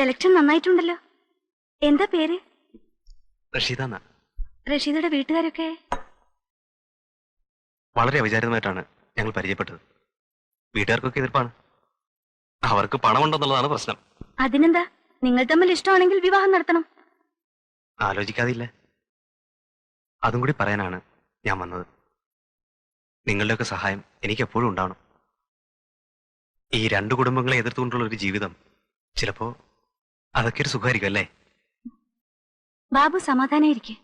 Selection നന്നായിട്ടുണ്ടല്ലോ. എന്താ പേര്? റഷീദ റഷീദയുടെ വീട്ടുകാരൊക്കെ? വളരെ അവിചാരിതമായിട്ടാണ് ഞങ്ങൾ പരിചയപ്പെട്ടത്. വീട്ടുകാർക്കൊക്കെ എതിർപ്പാണ്. അവർക്ക് പണമുണ്ടെന്നുള്ളതാണ് പ്രശ്നം. അതിനെന്താ? നിങ്ങൾ തമ്മിൽ ഇഷ്ടമാണെങ്കിൽ വിവാഹം നടത്തണം. ആലോചിക്കാതില്ല? അതും കൂടി പറയാനാണ് ഞാൻ വന്നത്. നിങ്ങളുടെയൊക്കെ സഹായം എനിക്ക് എപ്പോഴും ഉണ്ടാവണം. ഈ രണ്ട് കുടുംബങ്ങളെ എതിർത്തുകൊണ്ടുള്ള ഒരു ജീവിതം ചിലപ്പോ അതൊക്കെ ഒരു സുഖമായിരിക്കും അല്ലേ ബാബു സമാധാനായിരിക്കും.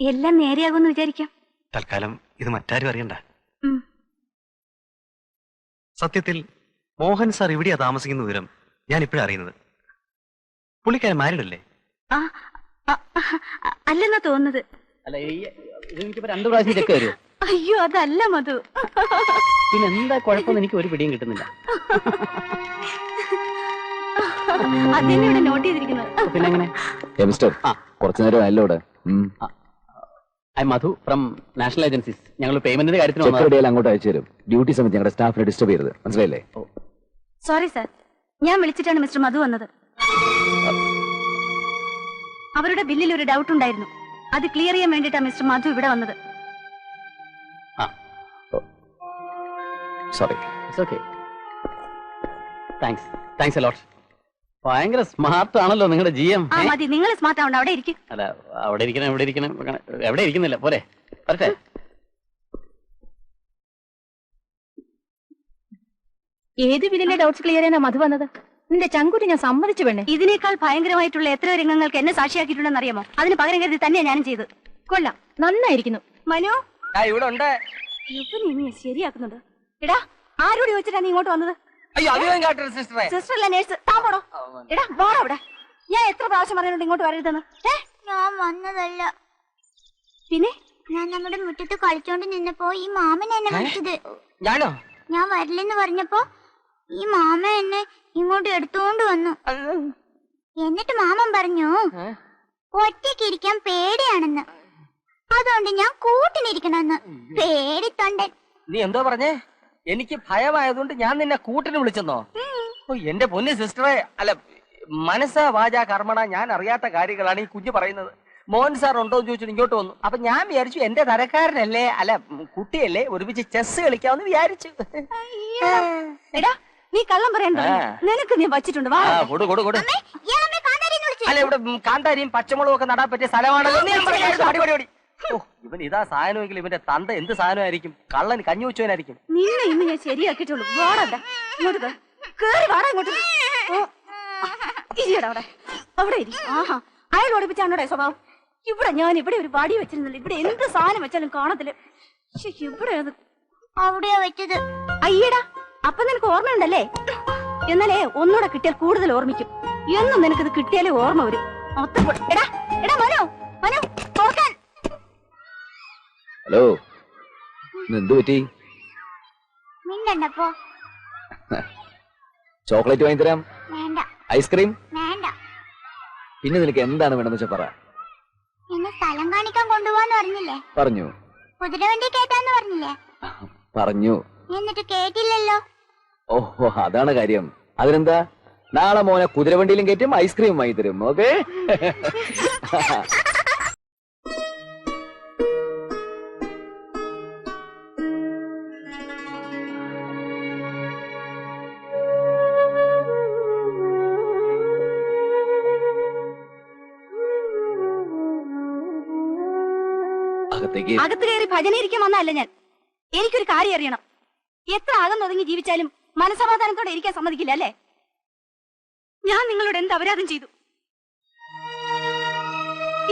എല്ലാം നേരെയാകുമെന്ന് വിചാരിക്കാം. തൽക്കാലം ഇത് മറ്റാരും അറിയണ്ട. സത്യത്തിൽ മോഹൻ സാർ ഇവിടെയാ താമസിക്കുന്ന വിവരം ഞാൻ ഇപ്പോഴാണ് അറിയുന്നത്. പുള്ളിക്കാരൻ മാരീഡ് അല്ലേ അല്ലെന്നാ തോന്നുന്നത്. അയ്യോ അതല്ല മധു. പിന്നെന്താ കുഴപ്പമൊന്നും കുഴപ്പമെന്ന് എനിക്ക് ഒരു പിടിയും കിട്ടുന്നില്ല. അതന്നെ ഇവിടെ നോട്ട് ചെയ്തിരിക്കുന്നത്. പിന്നെ എങ്ങനെ? കുറച്ചു നേരം അല്ലോ ഇവിടെ. I Madhu from national agencies ഞങ്ങൾ പേയ്മെന്റിന്റെ കാര്യത്തിന്. അങ്ങോട്ട് അയച്ചു തരും ഡ്യൂട്ടി സമയത്ത് ഞങ്ങളുടെ സ്റ്റാഫിനെ ഡിസ്റ്റർബ് ചെയ്യരുത്. മനസ്സിലായില്ലേ? സോറി സാർ ഞാൻ വിളിച്ചിട്ടാണ് മിസ്റ്റർ മധു വന്നത്. അവരുടെ ബില്ലിൽ ഒരു ഡൗട്ട് ഉണ്ടായിരുന്നു. അത് ക്ലിയർ ചെയ്യാൻ വേണ്ടിട്ടാണ് മിസ്റ്റർ മധു ഇവിടെ വന്നത്. Sorry okay. താങ്ക്സ് താങ്ക്സ് എ. ഭയങ്കര സ്മാർട്ട് ആണല്ലോ നിങ്ങളുടെ ജി എം ആ മതി. നിങ്ങൾ സ്മാർട്ട് ആവണ്ട. അവിടെ ഇരിക്കും. അല്ല അവിടെ ഇരിക്കണം എവിടെ ഇരിക്കണം. എവിടെ ഇരിക്കുന്നില്ല? പോരെ. വരട്ടെ. ഏത് വിധിന്റെ ഡൗട്ട്സ് ക്ലിയർ ചെയ്യാനാ മധു വന്നത്? നിന്റെ ചങ്കുറ്റി ഞാൻ സമ്മതിച്ചു വേണേ ഇതിനേക്കാൾ ഭയങ്കരമായിട്ടുള്ള എത്ര രംഗങ്ങൾക്ക് എന്നെ സാക്ഷിയാക്കിയിട്ടുണ്ടെന്ന് അറിയാമോ? അതിന് പകരം കരുതി തന്നെയാ ഞാനും ചെയ്തത്. കൊള്ളാം. നന്നായിരിക്കുന്നു. മനു? ഇവിടെ ഉണ്ട്. ശരിയാക്കുന്നുണ്ട് എടാ ആരോട് ചോദിച്ചിട്ടാ നീ ഇങ്ങോട്ട് വന്നത്? അയ്യോ അധികം കാട്ടരുത് സിസ്റ്ററെ സിസ്റ്റർ അല്ല നേഴ്സ് താൻ പോടോ എടാ പോടോ അവിടെ. ഞാൻ എത്ര പ്രാവശ്യം പറയുന്നുണ്ട് ഇങ്ങോട്ട് വരരുതെന്ന്? ഏ? ഞാൻ വന്നതല്ല. പിന്നെ? ഞാൻ നമ്മുടെ മുറ്റത്ത് കളിച്ചോണ്ട് നിന്നപ്പോ ഈ മാമൻ എന്നെ വിളിച്ചത്. ഞാനോ? ഞാൻ വരില്ലെന്ന് പറഞ്ഞപ്പോ ഈ മാമ എന്നെ ഇങ്ങോട്ട് എടുത്തോണ്ട് വന്നു. എന്നിട്ട് മാമൻ പറഞ്ഞു ഒറ്റയ്ക്ക് ഇരിക്കാൻ പേടിയാണെന്ന്. അതുകൊണ്ട് ഞാൻ കൂട്ടിനിരിക്കണമെന്ന്. പേടിത്തൊണ്ടൻ. നീ എന്തോ പറഞ്ഞേ? എനിക്ക് ഭയമായതുകൊണ്ട് ഞാൻ നിന്നെ കൂട്ടിന് വിളിച്ചെന്നോ? ഓ എന്റെ പൊന്നു സിസ്റ്ററെ അല്ല മനസ്സ വാച കർമ്മണ ഞാൻ അറിയാത്ത കാര്യങ്ങളാണ് ഈ കുഞ്ഞു പറയുന്നത്. മോഹൻ സാർ ഉണ്ടോ എന്ന് ചോദിച്ചിട്ട് ഇങ്ങോട്ട് വന്നു. അപ്പൊ ഞാൻ വിചാരിച്ചു എന്റെ തരക്കാരനല്ലേ അല്ല കുട്ടിയല്ലേ ഒരുമിച്ച് ചെസ് കളിക്കാമെന്ന് വിചാരിച്ചു. എടാ നീ കള്ളം പറയണ്ട നിനക്ക് നീ വച്ചിട്ടുണ്ട് അല്ല ഇവിടെ കാന്താരിയും പച്ചമുളകും ഒക്കെ നടാൻ പറ്റിയ സ്ഥലമാണല്ലോ. ഇവൻ ഇതാ സാധനമെങ്കിൽ ഇവന്റെ തന്ത എന്ത് സാധനമായിരിക്കും കള്ളൻ കഞ്ഞി വെച്ചവനായിരിക്കും നിന്നെ ഇന്ന് ഞാൻ ശരിയാക്കിയിട്ടുള്ളൂ. വാടാ ഇങ്ങോട്ട് കേറി വാടാ ഇങ്ങോട്ട്. ഓ, ഇരിയടാ അവിടെ. അവിടെ ഇരി. ആഹാ അയാൾ ഓടിപ്പിച്ചാണോടെ സ്വഭാവം? ഇവിടെ ഞാൻ ഇവിടെ ഒരു വടി വെച്ചിരുന്നില്ല. ഇവിടെ എന്ത് സാധനം വെച്ചാലും കാണത്തില്ല. ഇവിടെ അത് അവിടെയാ വെച്ചത്. അയ്യടാ അപ്പൊ നിനക്ക് ഓർമ്മയുണ്ടല്ലേ? എന്നാലേ ഒന്നുകൂടെ കിട്ടിയാൽ കൂടുതൽ ഓർമ്മിക്കും. എന്നും നിനക്കിത് കിട്ടിയാലേ ഓർമ്മ വരും. മൊത്തം എടാ എടാ മനോ മനു. ഹലോ എന്ത് പറ്റി? മിണ്ടണ്ടപ്പോ? ചോക്ലേറ്റ് വാങ്ങി തരാം വേണ്ട. ഐസ്ക്രീം? വേണ്ട. പിന്നെ നിനക്ക് എന്താണ് വേണ്ടെന്ന് വെച്ചാ പറ. എന്നെ സ്ഥലം കാണിക്കാൻ കൊണ്ടുപോവാന്ന് പറഞ്ഞില്ലേ? പറഞ്ഞു. കുതിരവണ്ടി കേട്ടാന്ന് പറഞ്ഞില്ലേ? പറഞ്ഞു. എന്നിട്ട് കേട്ടില്ലല്ലോ ഓഹോ അതാണ് കാര്യം. അതിനെന്താ? നാളെ മോനെ കുതിരവണ്ടിയിലും കയറ്റും ഐസ്ക്രീം വാങ്ങി തരും ഓക്കെ? അകത്തേക്ക്. അകത്ത് കയറി ഭജന ഇരിക്കാൻ വന്നല്ല ഞാൻ. എനിക്കൊരു കാര്യം അറിയണം. എത്ര അകന്നൊതുങ്ങി ജീവിച്ചാലും മനസമാധാനത്തോടെ ഇരിക്കാൻ സമ്മതിക്കില്ല അല്ലേ? ഞാൻ നിങ്ങളോട് എന്ത് അപരാധം ചെയ്തു?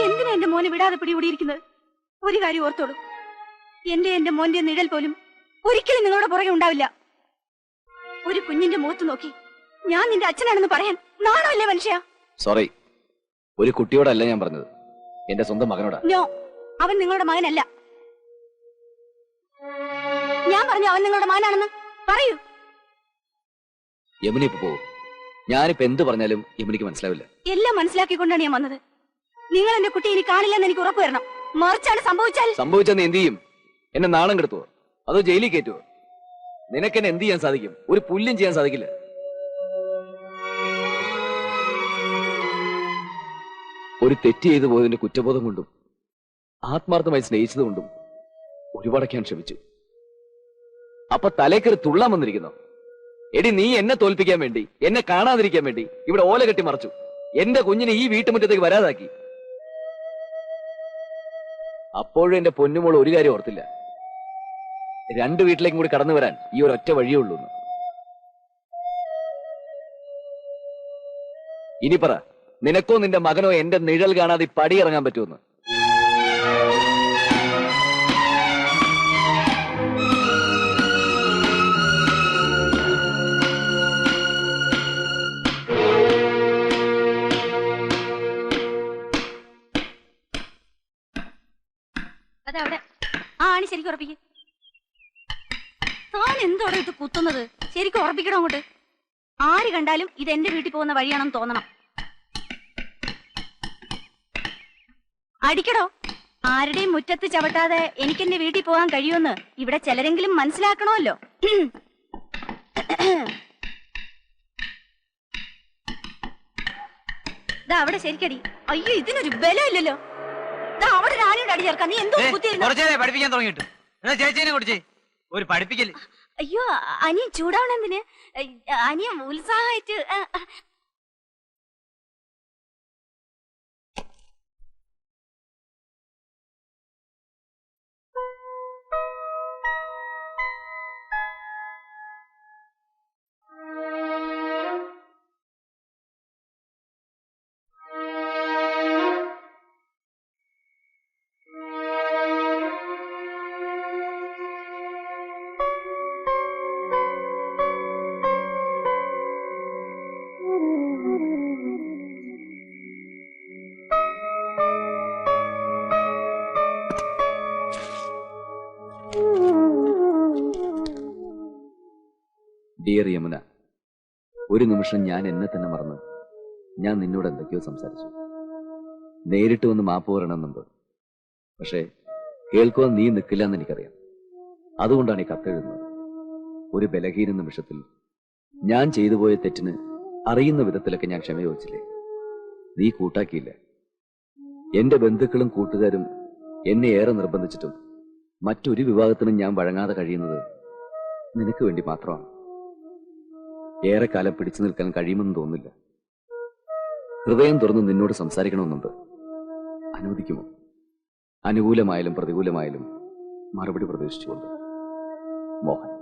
എന്തിനാ എന്റെ മോനെ വിടാതെ പിടികൂടിയിരിക്കുന്നത്? ഒരു കാര്യം ഓർത്തോളൂ. എന്റെ എന്റെ മോന്റെ നിഴൽ പോലും ഒരിക്കലും നിങ്ങളുടെ പുറകെ ഉണ്ടാവില്ല. ഒരു കുഞ്ഞിന്റെ മുഖത്ത് നോക്കി ഞാൻ നിന്റെ അച്ഛനാണെന്ന് പറയാൻ നാണമല്ലേ മനുഷ്യ? സോറി ഒരു കുട്ടിയോടല്ല ഞാൻ പറഞ്ഞത്. എന്റെ സ്വന്തം മകനോടാ. അവൻ നിങ്ങളുടെ മകനല്ല. ഞാൻ പറഞ്ഞു അവൻ നിങ്ങളുടെ മകനാണെന്ന്. പറയൂ. യമുന ഇപ്പൊ പോകും ഞാനിപ്പോ എന്ത് പറഞ്ഞാലും യമുനിക്ക് മനസ്സിലാവില്ല. എല്ലാം മനസ്സിലാക്കിക്കൊണ്ടാണ് ഞാൻ വന്നത്. നിങ്ങൾ എന്റെ കുട്ടി ഇനി കാണില്ലെന്ന് എനിക്ക് ഉറപ്പ് വരണം. മറിച്ചാണ് സംഭവിച്ചാൽ സംഭവിച്ചെന്ന് എന്ത് ചെയ്യും? എന്നെ നാണം കെടുത്തുവോ? അതോ ജയിലിൽ കയറ്റുവോ? നിനക്കെന്നെ എന്ത് ചെയ്യാൻ സാധിക്കും? ഒരു പുല്ലും ചെയ്യാൻ സാധിക്കില്ല. ഒരു തെറ്റ് ചെയ്തു പോയതിന്റെ കുറ്റബോധം കൊണ്ടും ആത്മാർത്ഥമായി സ്നേഹിച്ചതുകൊണ്ടും ഒരുപാടൊക്കെ ഞാൻ ക്ഷമിച്ചു അപ്പൊ തലേക്കൊരു തുള്ളാൻ വന്നിരിക്കുന്നു. എടി നീ എന്നെ തോൽപ്പിക്കാൻ വേണ്ടി എന്നെ കാണാതിരിക്കാൻ വേണ്ടി ഇവിടെ ഓല കെട്ടി മറച്ചു. എന്റെ കുഞ്ഞിനെ ഈ വീട്ടുമുറ്റത്തേക്ക് വരാതാക്കി. അപ്പോഴും എന്റെ പൊന്നുമോൾ ഒരു കാര്യം ഓർത്തില്ല. രണ്ട് വീട്ടിലേക്കും കൂടി കടന്നു വരാൻ ഈ ഒരു ഒറ്റ വഴിയേ ഉള്ളൂ ഇനി പറ നിനക്കോ നിന്റെ മകനോ എന്റെ നിഴൽ കാണാതെ പടിയിറങ്ങാൻ പറ്റുമെന്ന്? ആണി ശരിക്കും ഉറപ്പിക്കും. താൻ എന്തോടെ ഇത് കുത്തുന്നത്? ശരിക്കും ഉറപ്പിക്കണോ അങ്ങോട്ട്? ആര് കണ്ടാലും ഇത് എന്റെ വീട്ടിൽ പോകുന്ന വഴിയാണെന്ന് തോന്നണം. അടിക്കടോ. ആരുടെയും മുറ്റത്ത് ചവിട്ടാതെ എനിക്ക് എന്റെ വീട്ടിൽ പോകാൻ കഴിയുമെന്ന് ഇവിടെ ചിലരെങ്കിലും മനസ്സിലാക്കണമല്ലോ. അവിടെ ശരിക്കടി. അയ്യോ ഇതിനൊരു ബലമില്ലല്ലോ അടി നീ എന്തോ കുത്തിയിരുന്നു കുറച്ചേരെ പഠിപ്പിക്കാൻ തുടങ്ങിയിട്ട്. എന്നാ ചേച്ചീനെ കുടിച്ച് ഒരു പഠിപ്പിക്കൽ. അയ്യോ അനിയൻ ചൂടാവണെന്തിന് അനിയൻ ഉത്സാഹമായിട്ട് ഡിയർ യമുന ഒരു നിമിഷം ഞാൻ എന്നെ തന്നെ മറന്നു. ഞാൻ നിന്നോട് എന്തൊക്കെയോ സംസാരിച്ചു. നേരിട്ട് വന്ന് മാപ്പ് പറയണമെന്നുണ്ട് പക്ഷേ കേൾക്കുവാൻ നീ നിൽക്കില്ല എന്ന് എനിക്കറിയാം. അതുകൊണ്ടാണ് ഈ കത്തെഴുതുന്നത് ഒരു ബലഹീന നിമിഷത്തിൽ ഞാൻ ചെയ്തു പോയ തെറ്റിന് അറിയുന്ന വിധത്തിലൊക്കെ ഞാൻ ക്ഷമ ചോദിച്ചില്ലേ? നീ കൂട്ടാക്കിയില്ല? എന്റെ ബന്ധുക്കളും കൂട്ടുകാരും എന്നെ ഏറെ നിർബന്ധിച്ചിട്ടും മറ്റൊരു വിവാഹത്തിനും ഞാൻ വഴങ്ങാതെ കഴിയുന്നത് നിനക്ക് വേണ്ടി മാത്രമാണ്. ഏറെക്കാലം പിടിച്ചു നിൽക്കാൻ കഴിയുമെന്ന് തോന്നുന്നില്ല. ഹൃദയം തുറന്ന് നിന്നോട് സംസാരിക്കണമെന്നുണ്ട്. അനുവദിക്കുമോ? അനുകൂലമായാലും പ്രതികൂലമായാലും മറുപടി പ്രതീക്ഷിച്ചുകൊണ്ട്. മോഹൻ.